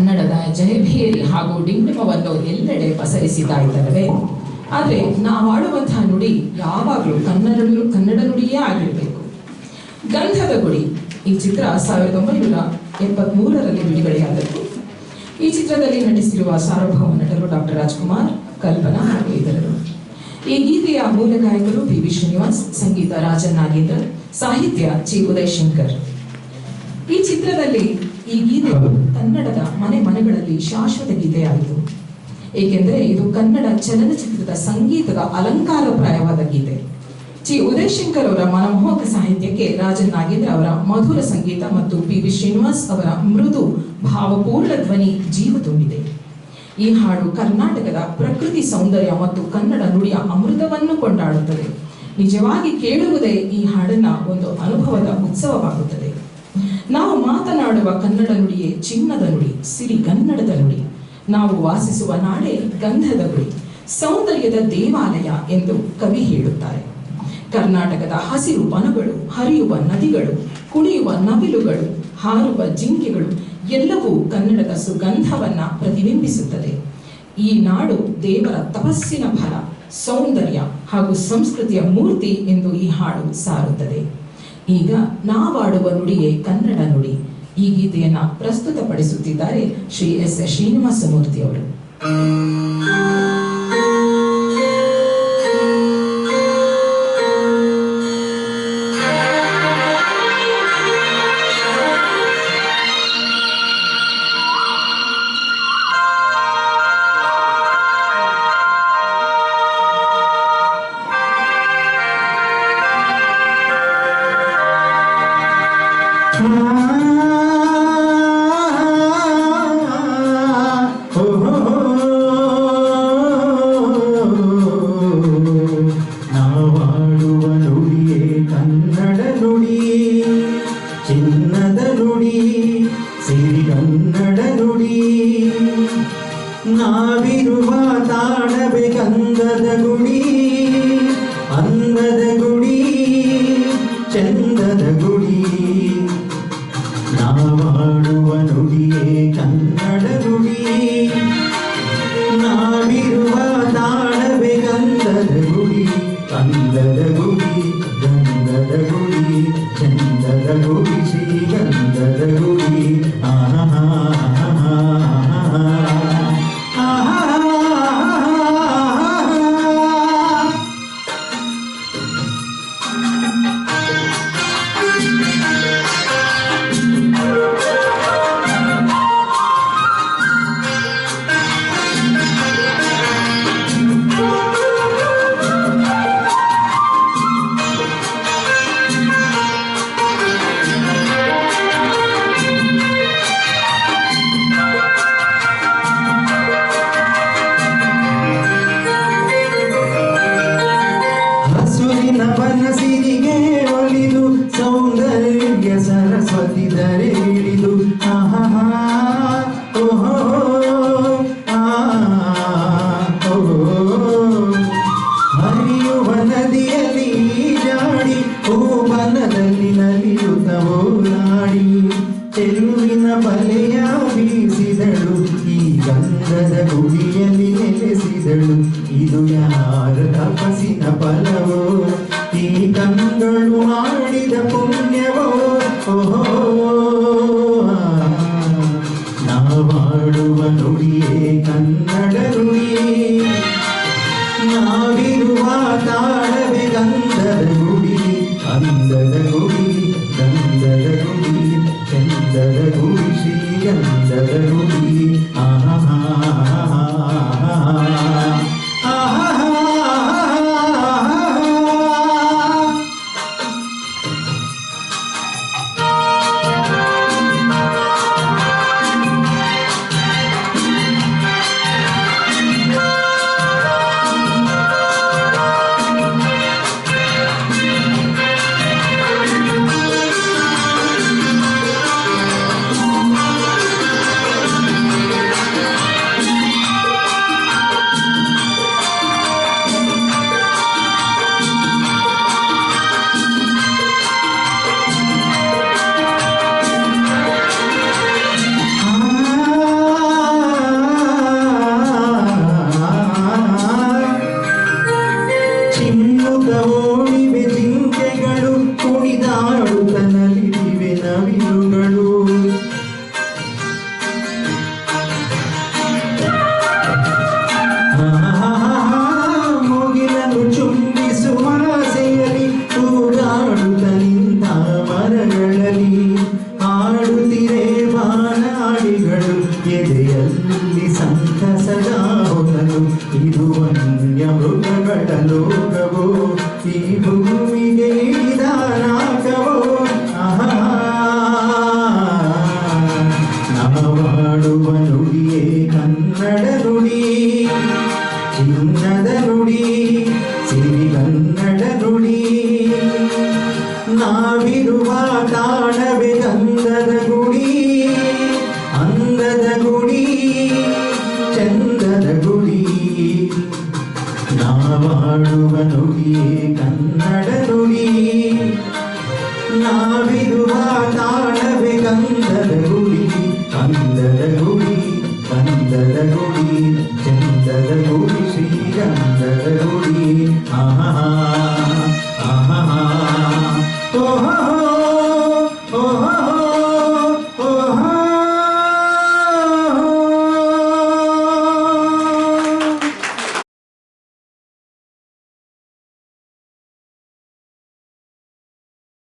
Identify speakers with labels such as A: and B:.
A: ಕನ್ನಡದ ಜಯಭೇರಿ ಹಾಗೂ ಡಿಂಡಿಮವನ್ನು ಎಲ್ಲೆಡೆ ಪಸರಿಸಿತಾ ಆದರೆ ನಾವು ಆಡುವಂತಹ ನುಡಿ ಯಾವಾಗಲೂ ಕನ್ನಡ ಕನ್ನಡ ನುಡಿಯೇ ಆಗಿರಬೇಕು. ಗಂಧದ ಗುಡಿ, ಈ ಚಿತ್ರ ಸಾವಿರದ ಒಂಬೈನೂರ ಎಪ್ಪತ್ಮೂರರಲ್ಲಿ ಬಿಡುಗಡೆಯಾದದ್ದು. ಈ ಚಿತ್ರದಲ್ಲಿ ನಟಿಸಿರುವ ಸಾರ್ವಭೌಮ ನಟರು ಡಾಕ್ಟರ್ ರಾಜ್ಕುಮಾರ್, ಕಲ್ಪನಾ ಹಾಗೂ ಇತರರು. ಈ ಗೀತೆಯ ಮೂಲ ಗಾಯಕರು ಪಿ ವಿ ಶ್ರೀನಿವಾಸ್, ಸಂಗೀತ ರಾಜನ್ ನಾಗೇಂದ್ರ, ಸಾಹಿತ್ಯ ಜಿ ಉದಯ್ ಶಂಕರ್. ಈ ಚಿತ್ರದಲ್ಲಿ ಈ ಗೀತೆ ಕನ್ನಡದ ಮನೆ ಮನೆಗಳಲ್ಲಿ ಶಾಶ್ವತ ಗೀತೆಯಾಯಿತು ಏಕೆಂದರೆ ಇದು ಕನ್ನಡ ಚಲನಚಿತ್ರದ ಸಂಗೀತದ ಅಲಂಕಾರಪ್ರಾಯವಾದ ಗೀತೆ. ಜಿ. ಉದಯಶಂಕರ್ ಅವರ ಮನಮೋಹಕ ಸಾಹಿತ್ಯಕ್ಕೆ ರಾಜನ್ ನಾಗೇಂದ್ರ ಅವರ ಮಧುರ ಸಂಗೀತ ಮತ್ತು ಪಿ. ವಿ. ಶ್ರೀನಿವಾಸ್ ಅವರ ಮೃದು ಭಾವಪೂರ್ಣ ಧ್ವನಿ ಜೀವ ತುಂಬಿದೆ. ಈ ಹಾಡು ಕರ್ನಾಟಕದ ಪ್ರಕೃತಿ ಸೌಂದರ್ಯ ಮತ್ತು ಕನ್ನಡ ನುಡಿಯ ಅಮೃತವನ್ನು ಕೊಂಡಾಡುತ್ತದೆ. ನಿಜವಾಗಿ ಕೇಳುವುದೇ ಈ ಹಾಡನ್ನ ಒಂದು ಅನುಭವದ ಉತ್ಸವವಾಗುತ್ತದೆ. ನಾವು ಮಾತನಾಡುವ ಕನ್ನಡ ನುಡಿಯೇ ಚಿನ್ನದ ನುಡಿ, ಸಿರಿ ಕನ್ನಡದ ನುಡಿ. ನಾವು ವಾಸಿಸುವ ನಾಡೇ ಗಂಧದ ಗುಡಿ, ಸೌಂದರ್ಯದ ದೇವಾಲಯ ಎಂದು ಕವಿ ಹೇಳುತ್ತಾರೆ. ಕರ್ನಾಟಕದ ಹಸಿರು ವನಗಳು, ಹರಿಯುವ ನದಿಗಳು, ಕುಣಿಯುವ ನವಿಲುಗಳು, ಹಾರುವ ಜಿಂಕೆಗಳು ಎಲ್ಲವೂ ಕನ್ನಡದ ಸುಗಂಧವನ್ನ ಪ್ರತಿಬಿಂಬಿಸುತ್ತದೆ. ಈ ನಾಡು ದೇವರ ತಪಸ್ಸಿನ ಫಲ, ಸೌಂದರ್ಯ ಹಾಗೂ ಸಂಸ್ಕೃತಿಯ ಮೂರ್ತಿ ಎಂದು ಈ ಹಾಡು ಸಾರುತ್ತದೆ. ಈಗ ನಾವಾಡುವ ನುಡಿಯೇ ಕನ್ನಡ ನುಡಿ. ಈ ಗೀತೆಯನ್ನ ಪ್ರಸ್ತುತಪಡಿಸುತ್ತಿದ್ದಾರೆ ಶ್ರೀ ಎಸ್ ಎಸ್ ಶ್ರೀನಿವಾಸ ಮೂರ್ತಿ ಅವರು
B: ನಾವಿರುವ ತಾಣವೇ ಗಂಧದ ಗುಡಿ, ಅಂದದ ಗುಡಿ, ಚಂದದ ಗುಡಿ. ನಾವಾಡುವ ನುಡಿಯೇ ಕನ್ನಡ ಗುಡಿ ನಾವಿರುವ ತಾಣವೇ ಕಂದದ ಗುಡಿ, ಅಂದದ ಗುಡಿ, ಗಂಧದ ಗುಡಿ, ಚಂದದ ಗುಡಿ, ಶ್ರೀಗಂಧದ ಗುಡಿ. ಬಲೆಯ ಬೀಸಿದಳು ಈ ಗಂಧದ ಗುಡಿಯಲ್ಲಿ ನೆಲೆಸಿದಳು. ಇದು ಯಾರ ತಪಸ್ಸಿನ ಫಲವೋ? ಈ ಕಂಗಳು ಮಾಡಿದ ಪುಣ್ಯವೋ? ಓಹೋ, ನಾವಾಡುವ ನುಡಿಯೇ ಕನ್ನಡ ನುಡಿ. ನಾವಿರುವ ತಾಳವೇ ಗಂಧದ ಗುಡಿ, ಅಂದದ ಗುಡಿ. ಚಿನ್ನದ ನುಡಿ ಸಿರಿಗನ್ನಡ ನುಡಿ ನಾವಿರುವ ತಾಣವೇ ಗಂಧದ ಗುಡಿ ಅಂದದ ಗುಡಿ, ಚಂದದ ಗುಡಿ. ನಾವಾಡುವ ನುಡಿ ಕನ್ನಡ ನುಡಿ. ನಾವಿರುವ ತಾಣವೇ ಗಂಧದ ಗುಡಿ ಕಂದದ